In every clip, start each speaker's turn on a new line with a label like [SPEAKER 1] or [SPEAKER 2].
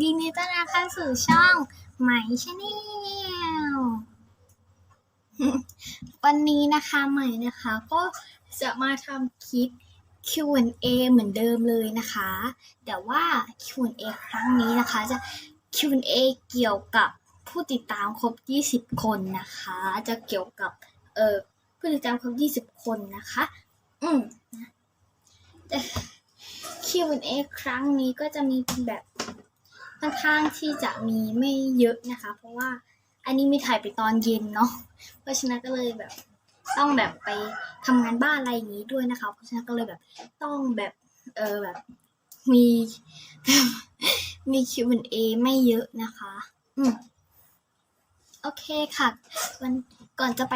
[SPEAKER 1] ยินดีต้อนรับเข้าสู่ช่องไหมชาแนลวันนี้นะคะใหม่นะคะ ก็จะมาทำคลิป Q&A เหมือนเดิมเลยนะคะ แต่ว่า Q&A ครั้งนี้นะคะ จะ Q&A เกี่ยวกับผู้ติดตามครบ 20 คนนะคะ จะเกี่ยวกับเอ่อผู้ติดตามครบ 20 คนนะคะ อืม Q&A ครั้งนี้ก็จะมีเป็นแบบ ค่อนข้างที่จะมีไม่เยอะนะคะ เพราะว่าอันนี้มีถ่ายไปตอนเย็นเนาะเพราะฉะนั้นก็เลยแบบต้องแบบไปทำงานบ้านอะไรอย่างนี้ด้วยนะคะ เพราะฉะนั้นก็เลยแบบต้องแบบเออแบบมีมี Q&A ไม่เยอะนะคะ อืมโอเคค่ะวันก่อนจะไป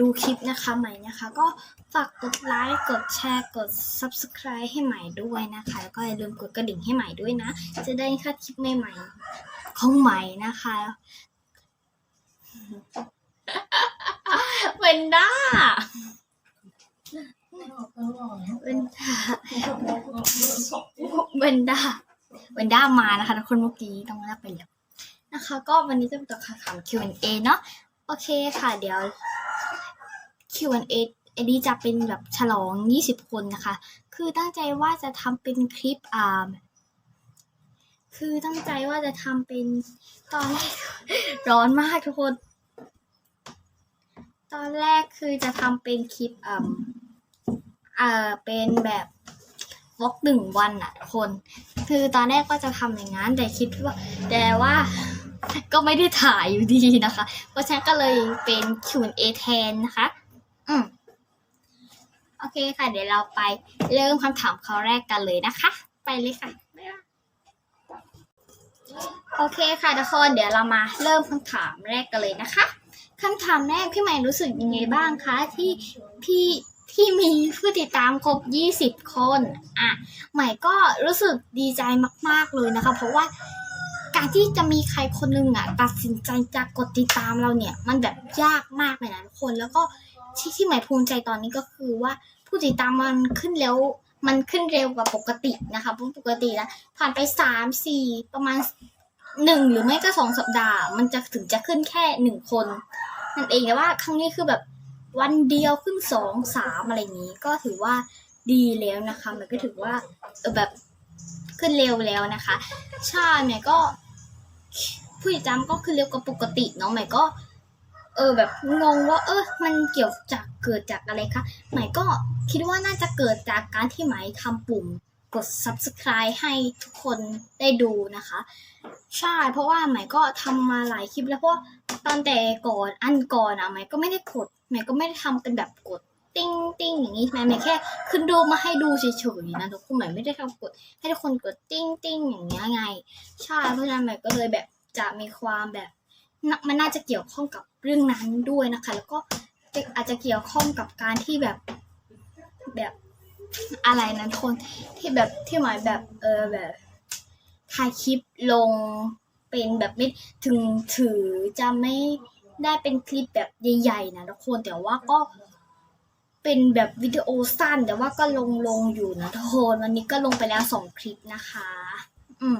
[SPEAKER 1] ดูคลิปนะคะใหม่นะคะ ก็ ฝากกดไลค์ กดแชร์ กด subscribe ให้ใหม่ด้วยนะคะ แล้วก็อย่าลืมกดกระดิ่งให้ใหม่ด้วยนะ จะได้ค่าคลิปใหม่ๆของใหม่นะคะ เวนด้า เวนด้า เวนด้า เวนด้ามานะคะทุกคนเมื่อกี้ต้องรับไปแล้วนะคะ ก็วันนี้จะเป็นตัวคำถาม Q&A เนาะ โอเคค่ะ เดี๋ยว Q&A เอันนี้จะเป็นแบบฉลอง 20 คนนะคะ คือตั้งใจว่าจะทำเป็นคลิปอ่าคือตั้งใจว่าจะทำเป็นตอนแรกร้อนมากทุกคน ตอนแรกคือจะทำเป็นคลิปอ่าเอ่อเป็นแบบวอกหนึ่งวันอะคน คือตอนแรกก็จะทำอย่างนั้น แต่คิดว่า แต่ว่าก็ไม่ได้ถ่ายอยู่ดีนะคะ เพราะฉะนั้นก็เลยเป็น Q&A แทนนะคะ อืม โอเคค่ะ เดี๋ยวเราไปเริ่มคำถามข้อแรกกันเลยนะคะ ไปเลยค่ะโอเคค่ะทุกคนเดี๋ยวเรามาเริ่มคำถามแรกกันเลยนะคะคำถามแรกพี่ใหม่รู้สึกยังไงบ้างคะที่พี่ที่มีผู้ติดตามครบ 20 คน อะ ใหม่ก็รู้สึกดีใจมาก ๆ เลยนะคะ เพราะว่าการที่จะมีใครคนหนึ่งอะ ตัดสินใจจะกดติดตามเราเนี่ย มันแบบยากมากเลยนะทุกคน แล้วก็ ที่ที่หม่ภูมิใจตอนนี้ก็คือว่าผู้ติดตามมันขึ้นเร็วมันขึ้นเร็วกว่าปกตินะคะเพราะปกติแล้วผ่านไปสามสี่ประมาณหนึ่งหรือไม่ก็สองสัปดาห์ มันจะถึงจะขึ้นแค่หนึ่งคนนั่นเองแต่ว่าครั้งนี้คือแบบวันเดียวขึ้นสองสามอะไรอย่างนี้ ก็ถือว่าดีแล้วนะคะมันก็ถือว่าเออแบบขึ้นเร็วแล้วนะคะใช่ใหม่ก็ผู้ติดตามก็ขึ้นเร็วกว่าปกติเนาะใหม่ก็ เออแบบงงว่า เออมันเกี่ยวจากเกิดจากอะไรคะหม่ก็คิดว่าน่าจะเกิดจากการที่หมายทำปุ่มกด subscribe ให้ทุกคนได้ดูนะคะ ใช่เพราะว่าหม่ก็ทำมาหลายคลิปแล้วเพราะตอนแต่ก่อนอันก่อนอะหม่ก็ไม่ได้กดหม่ก็ไม่ได้ทำเป็นแบบกดติ้งติ้งอย่างนี้ใช่ไหมใหม่แค่ขึ้นรูปมาให้ดูเฉยๆนะทุกคนหม่ไม่ได้ทำกด ให้ทุกคนกดติ้งติ้งอย่างเงี้ยไง ใช่เพราะฉะนั้นหม่ก็เลยแบบจะมีความแบบมันน่าจะเกี่ยวข้องกับ เรื่องนั้นด้วยนะคะ แล้วก็อาจจะเกี่ยวข้องกับการที่แบบแบบอะไรนะทุกคนที่แบบที่หมายแบบเออแบบถ่ายคลิปลงเป็นแบบไม่ถึงถือจะไม่ได้เป็นคลิปแบบใหญ่ๆนะทุกคนแต่ว่าก็เป็นแบบวิดีโอสั้น แต่ว่าก็ลงลงอยู่นะทุกคนวันนี้ก็ลงไปแล้วสองคลิปนะคะ อืม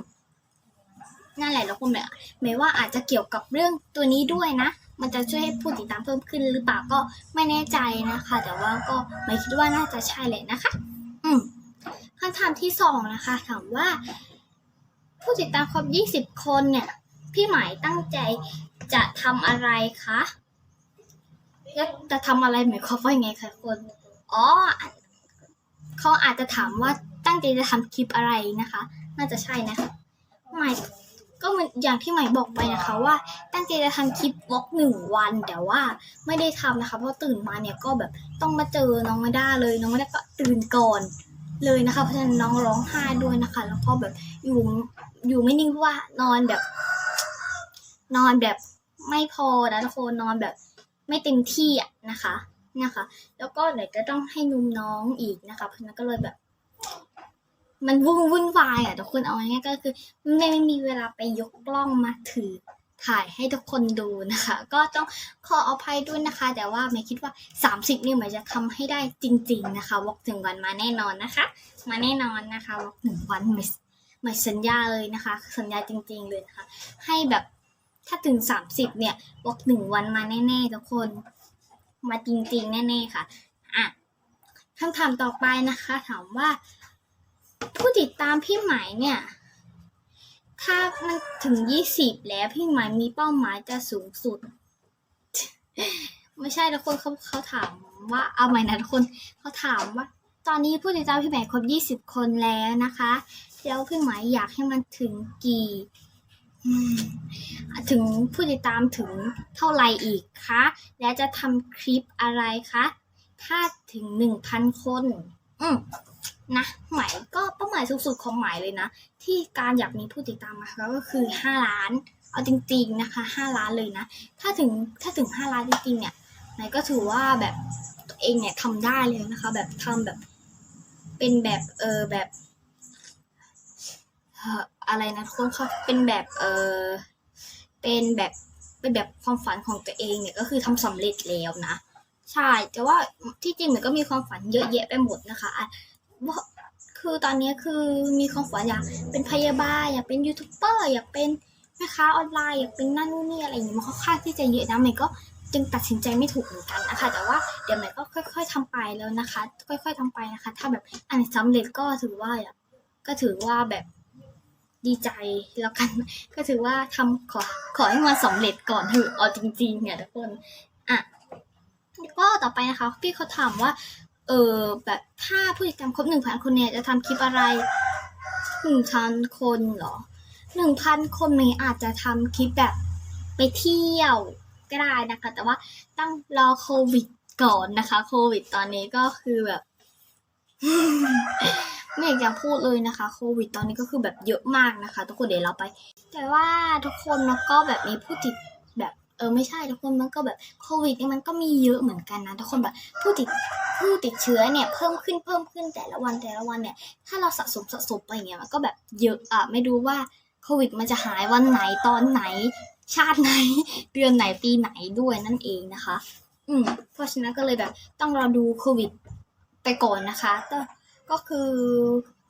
[SPEAKER 1] นั่นแหละแล้วคุณแม่หมายว่าอาจจะเกี่ยวกับเรื่องตัวนี้ด้วยนะ มันจะช่วยให้ผู้ติดตามเพิ่มขึ้นหรือเปล่าก็ไม่แน่ใจนะคะ แต่ว่าก็ไม่คิดว่าน่าจะใช่แหละนะคะ อืมคำถามที่สองนะคะถามว่า ผู้ติดตามครบยี่สิบคนเนี่ย พี่หมายตั้งใจจะทำอะไรคะแล้วจะทำอะไรหมายความว่ายังไงคะคนอ๋อเขาอาจจะถามว่าตั้งใจจะทำคลิปอะไรนะคะ น่าจะใช่นะคะหม่ก็เหมือนอย่างที่ใหม่บอกไปนะคะว่า ตั้งใจจะทำคลิปวอล์กหนึ่งวัน แต่ว่าไม่ได้ทำนะคะ เพราะตื่นมาเนี่ยก็แบบต้องมาเจอน้องไม่ได้เลยน้องไม่ได้ก็ตื่นก่อนเลยนะคะเพราะฉะนั้นน้องร้องไห้ด้วยนะคะ แล้วก็แบบอยู่อยู่ไม่นิ่งเพราะว่านอนแบบ นอนแบบไม่พอนะทุกคนนอนแบบ ไม่เต็มที่อะนะคะนะคะ แล้วก็ไหนจะต้องให้นมน้องอีกนะคะเพราะฉะนั้นก็เลยแบบ มันวุ่นวุ่นวายอะทุกคนเอาง่ายๆก็คือไม่ไม่มีเวลาไปยกกล้องมาถือถ่ายให้ทุกคนดูนะคะ ก็ต้องขออภัยด้วยนะคะ แต่ว่าไม่คิดว่า 30 นี่หมายจะทำให้ได้จริง ๆ นะคะวอกถึงวันมาแน่นอนนะคะ มาแน่นอนนะคะวอกหนึ่งวันไม่หมายสัญญาเลยนะคะ สัญญาจริง ๆ เลยนะคะ ให้แบบถ้าถึงสามสิบเนี่ยบอกหนึ่งวันมาแน่ๆทุกคน มาจริง ๆ แน่ ๆ ค่ะอะคำถามต่อไปนะคะ ถามว่า ผู้ติดตามพี่ไหมเนี่ย ถ้ามันถึงยี่สิบแล้วพี่ไหมมีเป้าหมายจะสูงสุด ไม่ใช่ทุกคนเขาเขาถามว่าเอาใหม่นะทุกคนเขาถามว่า ตอนนี้ผู้ติดตามพี่ไหมครบยี่สิบคนแล้วนะคะ แล้วพี่ไหมอยากให้มันถึงกี่ถึงผู้ติดตามถึงเท่าไหร่อีกคะ แล้วจะทำคลิปอะไรคะ ถ้าถึงหนึ่งพันคน อืม นะหมายก็เป้าหมายสูงสุดของหมายเลยนะ ที่การอยากมีผู้ติดตามนะคะก็คือห้าล้าน เอาจริง ๆ นะคะห้าล้านเลยนะ ถ้าถึงถ้าถึงห้าล้านจริงๆเนี่ยไหนก็ถือว่าแบบตัวเองเนี่ยทำได้เลยนะคะ แบบทำแบบเป็นแบบเออแบบอะไรนะทุกคนเขาเป็นแบบเออเป็นแบบเป็นแบบความฝันของตัวเองเนี่ยก็คือทำสำเร็จแล้วนะ ใช่แต่ว่าที่จริงมันก็มีความฝันเยอะแยะไปหมดนะคะ คือตอนนี้คือมีความฝันอยากเป็นพยาบาลอยากเป็นยูทูบเบอร์อยากเป็นแม่ค้าออนไลน์อยากเป็นนั่นนู่นนี่อะไรอย่างเงี้ยมันค่อนข้างที่จะเยอะนะมันก็จึงตัดสินใจไม่ถูกเหมือนกันนะคะ แต่ว่าเดี๋ยวมันก็ค่อย ๆทำไปแล้วนะคะ ค่อย ๆทำไปนะคะ ถ้าแบบอันไหนสำเร็จก็ถือว่าก็ถือว่าแบบดีใจแล้วกัน ก็ถือว่าทำขอขอให้มันสำเร็จก่อนเถอะเอาจริงๆเนี่ยทุกคนอะก็ต่อไปนะคะ พี่เขาถามว่า ออแบบถ้าผู้ติดตามครบหนึ่งพันคนเนี่ยจะทำคลิปอะไรหนึ่งพันคนเหรอหนึ่งพันคนเมย์อาจจะทำคลิปแบบไปเที่ยวก็ได้นะคะ แต่ว่าต้องรอโควิดก่อนนะคะ โควิดตอนนี้ก็คือแบบไม่อยากจะพูดเลยนะคะ โควิดตอนนี้ก็คือแบบเยอะมากนะคะ ทุกคนเดี๋ยวเราไป แต่ว่าทุกคนมันก็แบบมีผู้ติด เออไม่ใช่ทุกคนมันก็แบบโควิดนี่มันก็มีเยอะเหมือนกันนะทุกคนแบบผู้ติดผู้ติดเชื้อเนี่ยเพิ่มขึ้นเพิ่มขึ้นแต่ละวันแต่ละวันเนี่ย ถ้าเราสะสมสะสมไปอย่างเงี้ยมันก็แบบเยอะอะไม่รู้ว่าโควิดมันจะหายวันไหนตอนไหน ชาติไหน เดือนไหนปีไหนด้วยนั่นเองนะคะ อืมเพราะฉะนั้นก็เลยแบบต้องรอดูโควิดไปก่อนนะคะก็ก็คือ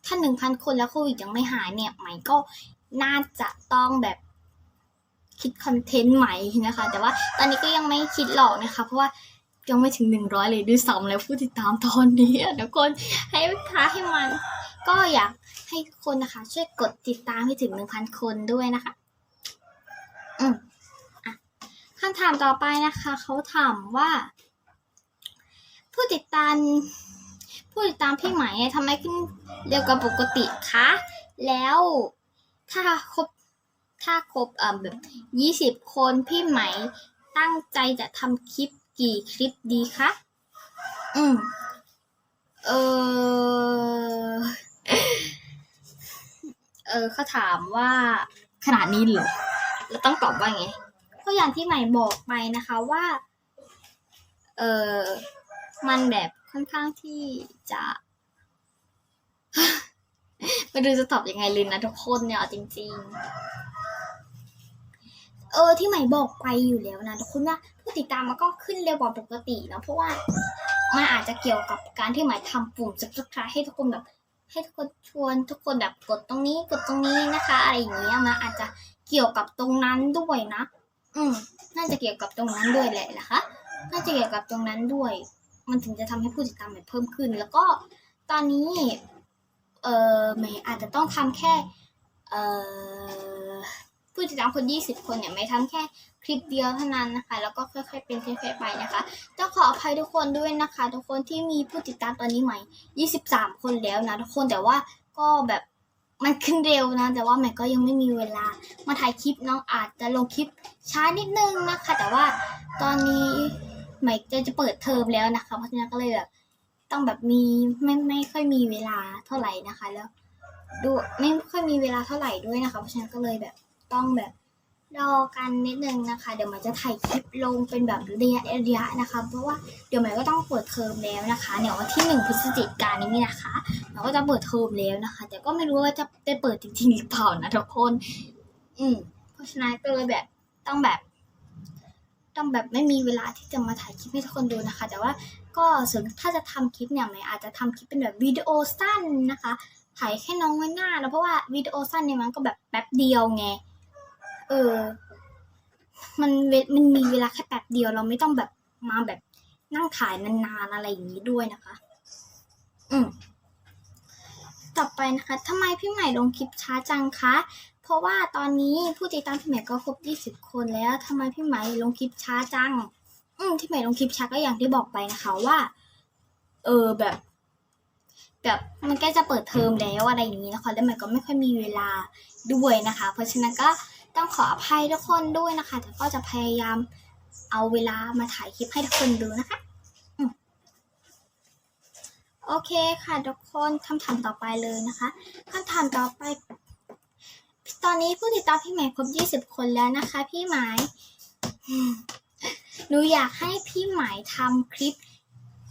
[SPEAKER 1] ถ้าหนึ่งพันคนแล้วโควิดยังไม่หายเนี่ยไหมก็น่าจะต้องแบบ คิดคอนเทนต์ใหม่นะคะ แต่ว่าตอนนี้ก็ยังไม่คิดหรอกนะคะ เพราะว่ายังไม่ถึงหนึ่งร้อยเลยด้วยซ้ำแล้วผู้ติดตามตอนนี้อะทุกคนให้ท้าให้มัน ก็อยากให้คนนะคะ ช่วยกดติดตามให้ถึงหนึ่งพันคนด้วยนะคะ อืมอะคำถามต่อไปนะคะ เขาถามว่า ผู้ติดตามผู้ติดตามพี่ไหมทำไมขึ้นเร็วกว่าปกติคะ แล้วถ้าครบ ถ้าครบเอ่อแบบยี่สิบคนพี่ไหมตั้งใจจะทำคลิปกี่คลิปดีคะ อืม เออ เออเขาถามว่าขนาดนี้เหรอเราต้องตอบว่าไง ก็อย่างที่ใหม่บอกไปนะคะว่า เออมันแบบค่อนข้างที่จะไม่รู้จะตอบยังไงเลยนะทุกคนเนี่ยเอาจริง ๆ เออที่ใหม่บอกไปอยู่แล้วนะทุกคนว่าผู้ติดตามมันก็ขึ้นเร็วกว่าปกตินะเพราะว่ามันอาจจะเกี่ยวกับการที่ใหม่ทำปุ่ม subscribe ให้ทุกคนแบบ ให้ทุกคนชวนทุกคนแบบกดตรงนี้กดตรงนี้นะคะ อะไรอย่างเงี้ยมันอาจจะเกี่ยวกับตรงนั้นด้วยนะ อืม น่าจะเกี่ยวกับตรงนั้นด้วยแหละนะคะ น่าจะเกี่ยวกับตรงนั้นด้วย มันถึงจะทำให้ผู้ติดตามแบบเพิ่มขึ้น แล้วก็ตอนนี้ เออเมย์อาจจะต้องทำแค่ เออ ผู้ติดตามคน 20 คนเนี่ยไม่ทำแค่คลิปเดียวเท่านั้นนะคะ แล้วก็ค่อยๆเป็นค่อยๆไปนะคะต้องขออภัยทุกคนด้วยนะคะ ทุกคนที่มีผู้ติดตามตอนนี้ใหม่ 23 คนแล้วนะทุกคนแต่ว่าก็แบบมันขึ้นเร็วนะ แต่ว่าใหม่ก็ยังไม่มีเวลา มาถ่ายคลิปน้องอาจจะลงคลิปช้านิดนึงนะคะ แต่ว่าตอนนี้ใหม่จะจะเปิดเทอมแล้วนะคะ เพราะฉะนั้นก็เลยแบบต้องแบบมีไม่ไม่ค่อยมีเวลาเท่าไหร่นะคะ แล้วดูไม่ค่อยมีเวลาเท่าไหร่ด้วยนะคะ เพราะฉะนั้นก็เลยแบบ ต้องแบบรอกันนิดนึงนะคะ เดี๋ยวใหม่จะถ่ายคลิปลงเป็นแบบระยะระยะนะคะ เพราะว่าเดี๋ยวใหม่ก็ต้องเปิดเทอมแล้วนะคะเนี่ยวันที่หนึ่งพฤศจิกายนนี้นะคะเราก็จะเปิดเทอมแล้วนะคะ แต่ก็ไม่รู้ว่าจะได้เปิดจริงๆหรือเปล่านะทุกคน อืมเพราะฉะนั้นก็เลยแบบต้องแบบ ต้องแบบไม่มีเวลาที่จะมาถ่ายคลิปให้ทุกคนดูนะคะ แต่ว่าก็ส่วนถ้าจะทำคลิปเนี่ยไม่อาจจะทำคลิปเป็นแบบวิดีโอสั้นนะคะ ถ่ายแค่น้องไว้หน้าแล้วเพราะว่าวิดีโอสั้นเนี่ยมันก็แบบแป๊บเดียวไง เออ มันเวมันมีเวลาแค่แป๊บเดียวเราไม่ต้องแบบมาแบบนั่งถ่ายนานๆอะไรอย่างนี้ด้วยนะคะ อืมต่อไปนะคะทำไมพี่ใหม่ลงคลิปช้าจังคะ เพราะว่าตอนนี้ผู้ติดตามพี่ใหม่ก็ครบ 20 คนแล้วทำไมพี่ใหม่ลงคลิปช้าจัง อืมที่ใหม่ลงคลิปช้าก็อย่างที่บอกไปนะคะว่า เออแบบ แบบมันใกล้จะเปิดเทอมแล้วอะไรอย่างนี้นะคะ แล้วใหม่ก็ไม่ค่อยมีเวลาด้วยนะคะ เพราะฉะนั้นก็ ต้องขออภัยทุกคนด้วยนะคะ แต่ก็จะพยายามเอาเวลามาถ่ายคลิปให้ทุกคนดูนะคะโอเคค่ะทุกคนคำถามต่อไปเลยนะคะคำถามต่อไปตอนนี้ผู้ติดตามพี่หมายครบ 20 คนแล้วนะคะ พี่หมายหนูอยากให้พี่หมายทำคลิป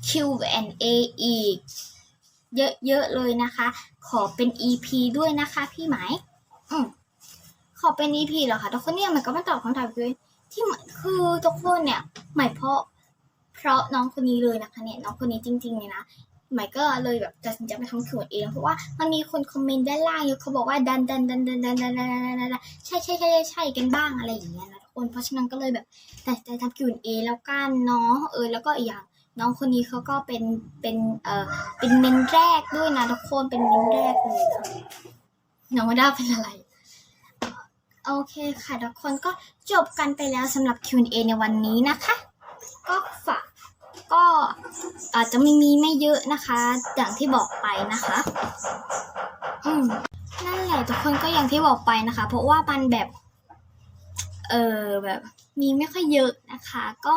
[SPEAKER 1] Q&A อีก เยอะๆเลยนะคะ ขอเป็น EP ด้วยนะคะ พี่หมายอืม ขอเป็น EP เหรอคะทุกคนเนี่ยมันก็ไม่ตอบคำถามเลยที่คือทุกคนเนี่ยหมายเพราะเพราะน้องคนนี้เลยนะคะเนี่ยน้องคนนี้จริงๆเลยนะหมายก็เลยแบบตัดสินใจมาทำ Q&A เอเพราะว่ามันมีคนคอมเมนต์ด้านล่างเยอะเขาบอกว่าดันดันดันดันดันดันดันดันดันใช่ใช่ใช่ใช่ใช่กันบ้างอะไรอย่างเงี้ยนะทุกคนเพราะฉะนั้นก็เลยแบบตัดสินใจทำ Q&A แล้วกันเนาะเออแล้วก็อีกอย่างน้องคนนี้เขาก็เป็นเป็นเอ่อเป็นเมนแรกด้วยนะทุกคนเป็นเมนแรกเลยนะน้องมาด้าเป็นอะไร โอเคค่ะทุกคนก็จบกันไปแล้วสำหรับ Q&A ในวันนี้นะคะ ก็ฝากก็อาจจะไม่มีไม่เยอะนะคะ อย่างที่บอกไปนะคะอืมนั่นแหละทุกคนก็อย่างที่บอกไปนะคะ เพราะว่ามันแบบ เออแบบมีไม่ค่อยเยอะนะคะ ก็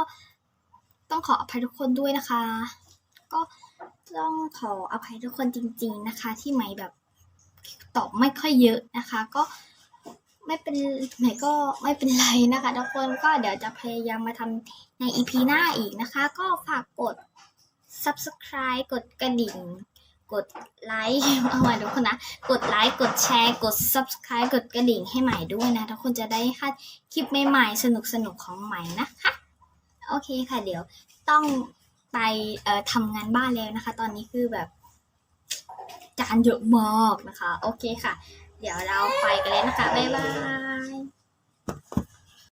[SPEAKER 1] ต้องขออภัยทุกคนด้วยนะคะ ก็ต้องขออภัยทุกคนจริง ๆนะคะ ที่ไหมแบบตอบไม่ค่อยเยอะนะคะ ก็ ไม่เป็นไหนก็ไม่เป็นไรนะคะทุกคนก็เดี๋ยวจะพยายามมาทำใน EP หน้าอีกนะคะ ก็ฝากกด subscribe กดกระดิ่ง กดไลค์เอาใหม่ทุกคนนะ กดไลค์กดแชร์กด subscribe กดกระดิ่งให้ใหม่ด้วยนะทุกคนจะได้ค่าคลิปใหม่ๆสนุกๆของใหม่นะคะโอเคค่ะเดี๋ยวต้องไปเอ่อทำงานบ้านแล้วนะคะ ตอนนี้คือแบบจานเยอะมากนะคะ โอเคค่ะ เดี๋ยวเราไปกันเลยนะคะ บ๊ายบาย